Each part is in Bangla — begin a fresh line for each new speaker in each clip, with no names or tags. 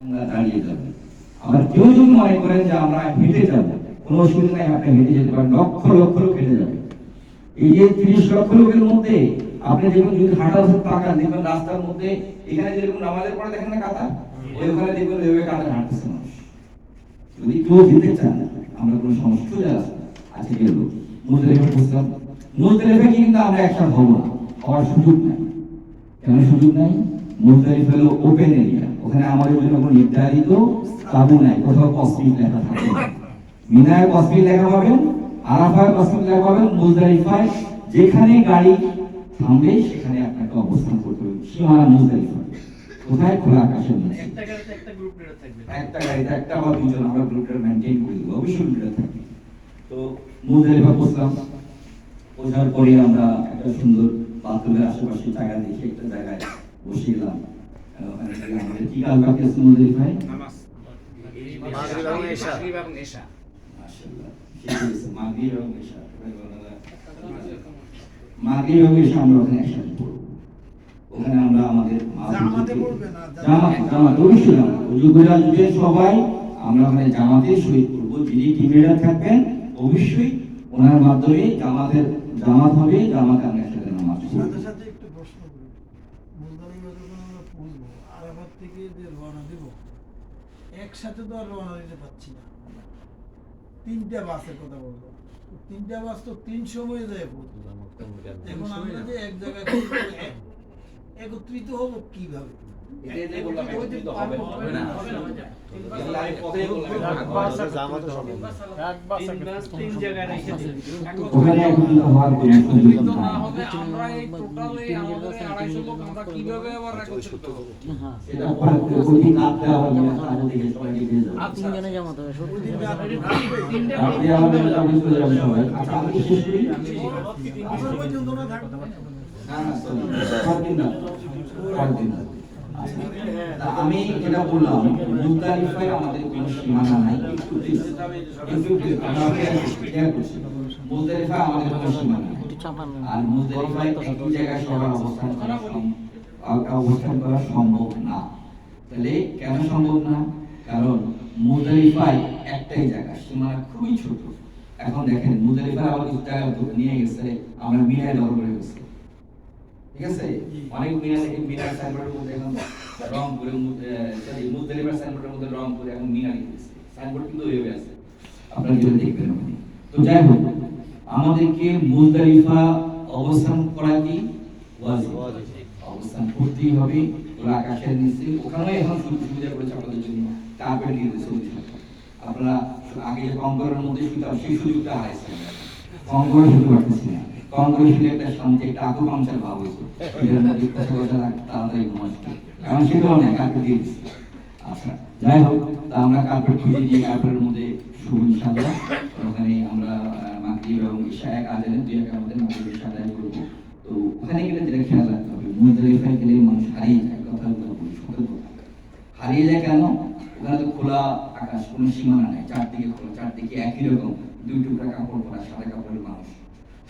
আমরা দাঁড়িয়ে যাবেন আবার কেউ যদি মনে করেন যে আমরা হেঁটে যাব কোনো অসুবিধা নাই আপনি হেঁটে যেতে পারেন লক্ষ লক্ষ লোক হেঁটে যাবে। এই যে তিরিশ লক্ষ লোকের মধ্যে আপনি দেখুন যদি হাঁটা তাকান দেখবেন রাস্তার মধ্যে এখানে যেরকম নামাজের পরে দেখেন না কাতার ওই ওখানে দেখবেন ওইভাবে কাতার হাঁটতেছে মানুষ। যদি কেউ যেতে চান আমরা কোনো সমস্যা চলে আসব। আজকে গেল। বুঝলাম কিন্তু আমরা একসাথে হব না হওয়ার সুযোগ নাই। কেন সুযোগ নাই? মুজদালিফা হলো ওপেন এরিয়া ওখানে আমাদের জন্য কোনো নির্ধারিত তাবু নাই কোথাও কসমিক লেখা থাকে মিনায় কসমিক লেখা পাবেন আরাফায় কসমিক লেখা পাবেন মুজদালিফায় যেখানে গাড়ি থামবে সেখানে আপনাকে অবস্থান করতে হবে। সীমানা মুজদালিফা। কোথায়? খোলা আকাশের নিচে
একটা গাড়িতে একটা
বা দুজন আমরা গ্রুপটা মেনটেন করে। অবশ্যই গ্রুপটা তো মুজদালিফা বোঝার পরে আমরা একটা সুন্দর বাথরুমের আশেপাশে জায়গা দেখে একটা জায়গায় বসে এলাম। সবাই আমরা ওখানে জামাতে শহীদ করব যিনি টিম লিডার থাকবেন অবশ্যই ওনার মাধ্যমে জামাতের জামাত হবে জামাতে আমরা নামাজ
সাথে মুলতানি যখন আমরা পড়ব। আরাফাত থেকে যে রওনা দেব একসাথে তো আর রওনা দিতে পারছি না। তিনটা বাসের কথা বলব। তিনটা বাস তো তিন সময় যায় এখন আমরা যে এক জায়গায় একত্রিত হব কীভাবে?
না।
না, হবে না।
এগুলো আমি বললাম
আমাদের
কোনো সীমানা নাই। একটু একটু আমাদের কোনো সীমানা। আর একই জায়গায় সবার অবস্থান করা অবস্থান করা সম্ভব না। তাহলে কেন সম্ভব না? কারণ মুজদালিফায় একটাই জায়গা, সীমানা খুবই ছোট। এখন দেখেন মুজদালিফায় আবার জায়গা নিয়ে গেছে, আমরা মিনায় দরবারে গেছি। ঠিক আছে? অনেক এই মিনার সাইনবোর্ডের মধ্যে এখন সরি মুজদালিফার সাইনবোর্ডের মধ্যে রংপুরে এখন গেছে সাইনবোর্ড কিন্তু ওইভাবে আছে। আপনারা দেখবেন। তো যাই হোক আমাদেরকে মুজদালিফা অবস্থান করা কি? ওয়াজিব। অবস্থান করতেই হবে ওরা আকাশের নিচে ওখানেও এখন সুযোগ সুবিধা করেছে আপনাদের জন্য কার্পেট দিয়ে দিয়েছে আপনারা আগে যে কঙ্করের মধ্যে সেই সুযোগটা হারাইছেন। কঙ্করে না। শুলে একটা শান্তি একটা আকুপাংশার ভাব হয়েছে। কথা কথা তাড়াতাড়ি ঘুমাচ্ছে কারণ সেটাও নেই কার্পেট দিয়ে আচ্ছা যাই হোক, তা আমরা কার্পেট খুঁজে নিয়ে কার্পেটের মধ্যে শুভ ইনশাল্লাহ ওখানে আমরা মাগরিব এবং ঈশা এক আজানে দুই একের মধ্যে মাগরিব ঈশা আদায় তো ওখানে গেলে যেটা খেয়াল রাখতে হবে মুজদালিফায় গেলে মানুষ হারিয়ে যায়, কথা বলি সতর্ক থাকবে। হারিয়ে যায় কেন? ওখানে তো খোলা আকাশ, কোনো সীমানা নেই, চারদিকে খোলা, চারদিকে একই রকম, দুই টুকরা কাপড় পরা সাদা কাপড়ের মানুষ।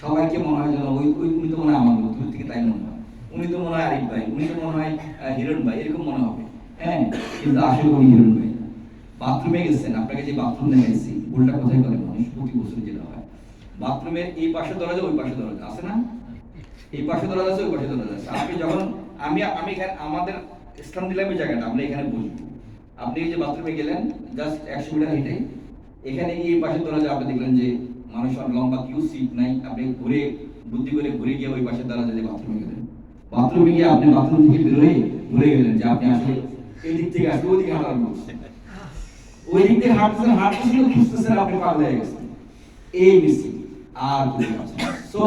সবাইকে মনে হয় যেন ওই ওই উনি তো মনে হয় আমার মতো, থেকে তাই মনে হয়। উনি তো মনে হয় আরিফ ভাই উনি তো মনে হয় হিরণ ভাই এরকম মনে হবে। হ্যাঁ কিন্তু আসলে উনি হিরণ ভাই। বাথরুমে গেছেন আপনাকে যে বাথরুম দেখাইছি ভুলটা কোথায় করে মানুষ প্রতি বছর যেটা হয়। বাথরুমের এই পাশে দরজা ওই পাশে দরজা আছে না? এই পাশে দরজা আছে ওই পাশে দরজা আছে। আপনি যখন আমি আমি এখানে আমাদের স্থান দিলাম এই জায়গাটা আমরা এখানে বসবো। আপনি যে বাথরুমে গেলেন জাস্ট একশো মিটার হেঁটে এখানে এই পাশের দরজা আপনি দেখলেন যে মানুষ আর লম্বা কিউ সিট নাই, আপনি ঘুরে, বুদ্ধি করে ঘুরে গিয়ে ওই দরজা দিয়ে বাথরুমে গেলেন। বাথরুমে গিয়ে আপনি বাথরুম থেকে বেরোয় ভুলে গেলেন যে আপনি আসলে এই দিক থেকে আসলে ওই দিকে হাঁটার ওই দিক থেকে হাঁটতেছেন হাঁটতেছেন খুঁজতেছেন আপনি পাগল হয়ে গেছেন। এই আর সো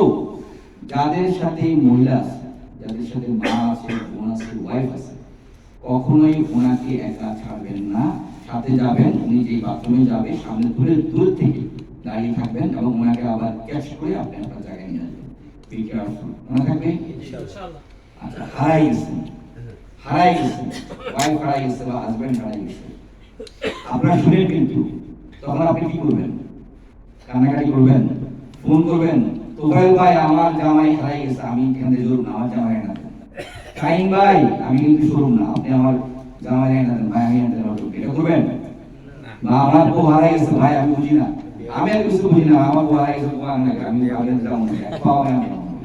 যাদের সাথে মহিলা আছে, যাদের সাথে মা আছে, বোন আছে ওয়াইফ আছে, কখনোই ওনাকে একা ছাড়বেন না। সাথে যাবেন, উনি যেই বাথরুমে যাবে, সামনে দূরে, দূর থেকে দাঁড়িয়ে থাকবেন এবং ওনাকে আবার ক্যাচ করে আপনি আপনার জায়গায় নিয়ে আসবেন বি কেয়ারফুল মনে থাকবে আচ্ছা হারাই গেছেন হারাই গেছেন ওয়াইফ হারাই গেছে বা হাজবেন্ড হারাই গেছে আপনারা শুনেন কিন্তু তখন আপনি কি করবেন কান্নাকাটি করবেন ফোন করবেন তোফাইল ভাই আমার জামাই হারাই গেছে আমি এখান থেকে জরুর না আমার জামাই না ভাই আমি কিন্তু সরুন না আপনি আমার জামাই না দেন ভাই আমি দেন করবেন না আমার বউ হারাই গেছে ভাই আমি বুঝি না আমি আর কিছু না, আমার বউ হারাই গেছে বউ আমি আমি আমি যাব না এক পাও আমি যাব না।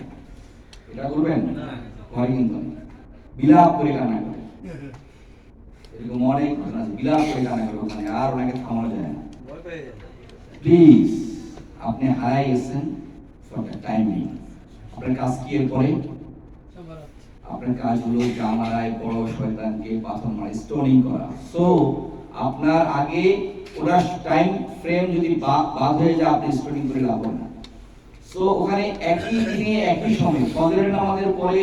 এটা করবেন? হয় কিন্তু। না। বিলাপ করে কান্না করে। এরকম অনেক বিলাপ করে কান্না করে ওখানে আর ওনাকে থামানো যায় না। প্লিজ আপনি হারাই গেছেন ফর টাইমিং আপনার কাজ কি এরপরে? আপনার কাজ হলো জামালায় বড় শয়তানকে পাথর মারা স্টোনিং করা। সো আপনার আগে ওরা টাইম ফ্রেম যদি বাদ হয়ে যায়, আপনি স্পেন্ডিং করে লাভ হবে না। সো ওখানে একই দিনে একই সময় ফজরের নামাজের পরে